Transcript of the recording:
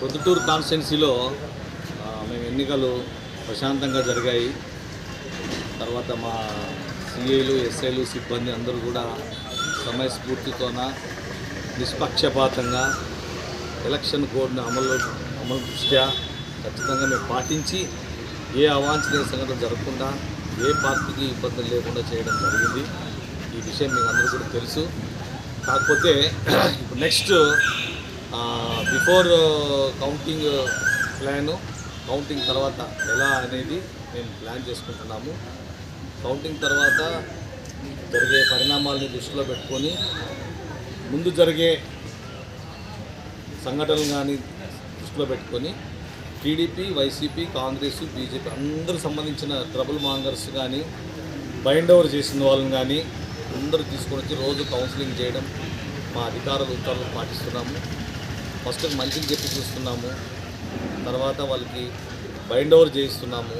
పొద్దుటూరు కాన్స్టిట్యున్సీలో మేము ఎన్నికలు ప్రశాంతంగా జరిగాయి. తర్వాత మా సిఐలు ఎస్ఐలు సిబ్బంది అందరూ కూడా సమయస్ఫూర్తితోన నిష్పక్షపాతంగా ఎలక్షన్ కోడ్ను అమలు అమలు దృష్ట్యా ఖచ్చితంగా మేము పాటించి ఏ అవాంఛనీయ సంఘటన జరగకుండా ఏ పార్టీకి ఇబ్బందులు లేకుండా చేయడం జరిగింది. ఈ విషయం మీకు అందరూ కూడా తెలుసు. కాకపోతే ఇప్పుడు next before counting plan counting తర్వాత ఎలా అనేది మేము ప్లాన్ చేసుకుంటున్నాము. కౌంటింగ్ తర్వాత జరిగే పరిణామాలని దృష్టిలో పెట్టుకొని ముందు జరిగే సంఘటనలు కానీ దృష్టిలో పెట్టుకొని టీడీపీ వైసీపీ కాంగ్రెస్ బీజేపీ అందరూ సంబంధించిన ట్రబుల్ మాంగర్స్ కానీ బైండ్ ఓవర్ చేసిన వాళ్ళని కానీ అందరూ తీసుకొని వచ్చి రోజు కౌన్సిలింగ్ చేయడం మా అధికారులు ఉత్తర్వులు పాటిస్తున్నాము. ఫస్ట్ మంచిని చెప్పి చూస్తున్నాము. తర్వాత వాళ్ళకి బైండ్ ఓవర్ చేయిస్తున్నాము.